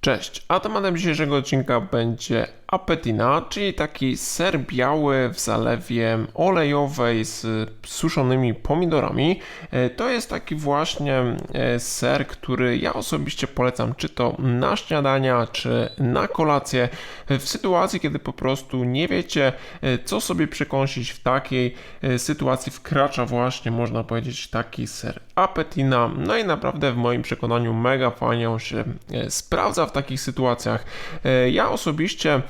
Cześć, a tematem dzisiejszego odcinka będzie apetina, czyli taki ser biały w zalewie olejowej z suszonymi pomidorami. E, To jest taki właśnie e, ser, który ja osobiście polecam, czy to na śniadania, czy na kolację, e, w sytuacji, kiedy po prostu nie wiecie, co sobie przekąsić w takiej sytuacji wkracza właśnie, można powiedzieć, taki ser apetina. No i naprawdę w moim przekonaniu mega fajnie on się sprawdza w takich sytuacjach. Ja osobiście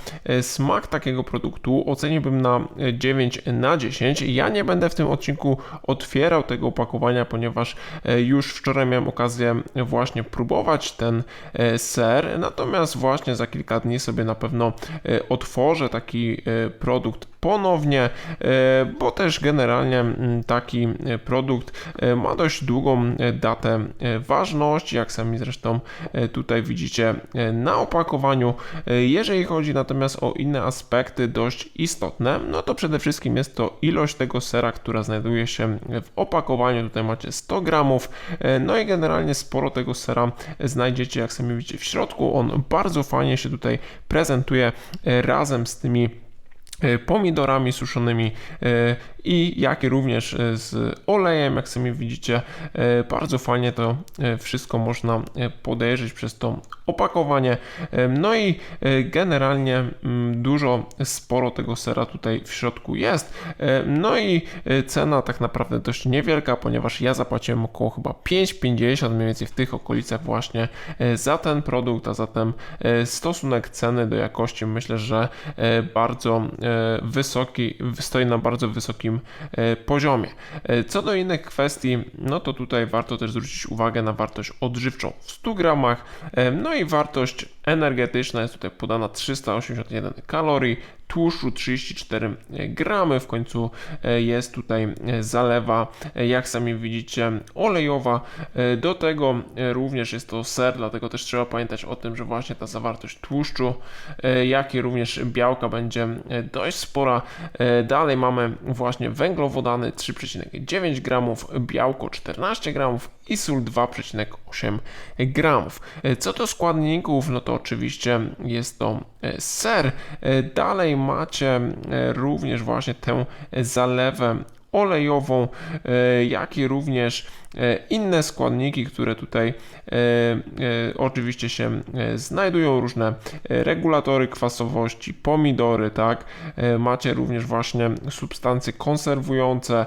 smak takiego produktu oceniłbym na e, 9 na 10. Ja nie będę w tym odcinku otwierał tego opakowania, ponieważ e, już wczoraj miałem okazję właśnie próbować ten e, ser, natomiast właśnie za kilka dni sobie na pewno e, otworzę taki e, produkt ponownie, e, bo też generalnie mm, taki e, produkt e, ma dość długą datę ważności, jak sami zresztą tutaj widzicie na opakowaniu. Jeżeli chodzi natomiast o inne aspekty dość istotne, no to przede wszystkim jest to ilość tego sera, która znajduje się w opakowaniu. Tutaj macie 100 gramów, no i generalnie sporo tego sera znajdziecie, jak sami widzicie, w środku. On bardzo fajnie się tutaj prezentuje razem z tymi pomidorami suszonymi e, i jak i również e, z olejem, jak sami widzicie, e, bardzo fajnie to e, wszystko można podejrzeć przez to opakowanie. No i generalnie mm, dużo, sporo tego sera tutaj w środku jest. No i cena tak naprawdę dość niewielka, ponieważ ja zapłaciłem około chyba 5,50 mniej więcej w tych okolicach właśnie za ten produkt, a zatem stosunek ceny do jakości myślę, że bardzo wysoki, stoi na bardzo wysokim e, poziomie. E, Co do innych kwestii, no to tutaj warto też zwrócić uwagę na wartość odżywczą w 100 gramach, e, no i wartość energetyczna jest tutaj podana 381 kalorii, tłuszczu 34 gramy, w końcu e, jest tutaj e, zalewa, e, jak sami widzicie, olejowa. Do tego również jest to ser, dlatego też trzeba pamiętać o tym, że właśnie ta zawartość tłuszczu, jak i również białka będzie dość spora. Dalej mamy właśnie węglowodany 3,9 gramów, białko 14 gramów i sól 2,8 gramów. E, Co do składników, no to oczywiście jest to e, ser. E, Dalej macie również właśnie tę zalewę olejową, e, jak i również e, inne składniki, które tutaj e, oczywiście się znajdują, różne regulatory kwasowości, pomidory, tak, macie również właśnie substancje konserwujące,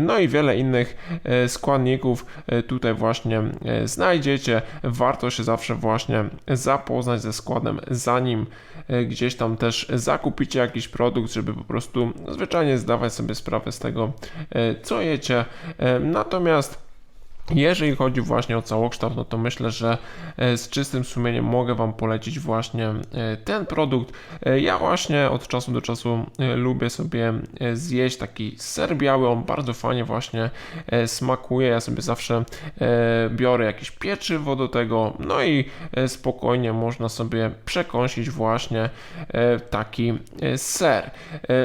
no i wiele innych składników tutaj właśnie znajdziecie. Warto się zawsze właśnie zapoznać ze składem, zanim gdzieś tam też zakupicie jakiś produkt, żeby po prostu zwyczajnie zdawać sobie sprawę z tego, e, co jecie. E, Natomiast jeżeli chodzi właśnie o całokształt, no to myślę, że e, z czystym sumieniem mogę Wam polecić właśnie e, ten produkt. E, Ja właśnie od czasu do czasu lubię sobie zjeść taki ser biały, on bardzo fajnie właśnie smakuje. Ja sobie zawsze biorę jakieś pieczywo do tego, no i spokojnie można sobie przekąsić właśnie taki ser.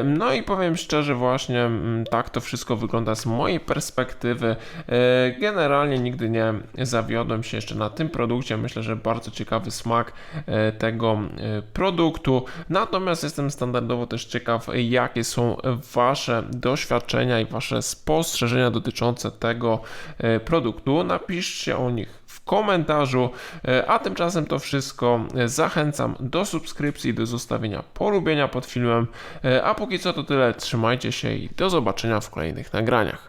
No i powiem szczerze, właśnie mm, tak to wszystko wygląda z mojej perspektywy. E, Generalnie nigdy nie zawiodłem się jeszcze na tym produkcie. Myślę, że bardzo ciekawy smak e, tego e, produktu. Natomiast jestem standardowo też ciekaw, jakie są Wasze doświadczenia i Wasze spostrzeżenia dotyczące tego e, produktu. Napiszcie o nich w komentarzu. A tymczasem to wszystko. Zachęcam do subskrypcji, do zostawienia polubienia pod filmem. A póki co to tyle. Trzymajcie się i do zobaczenia w kolejnych nagraniach.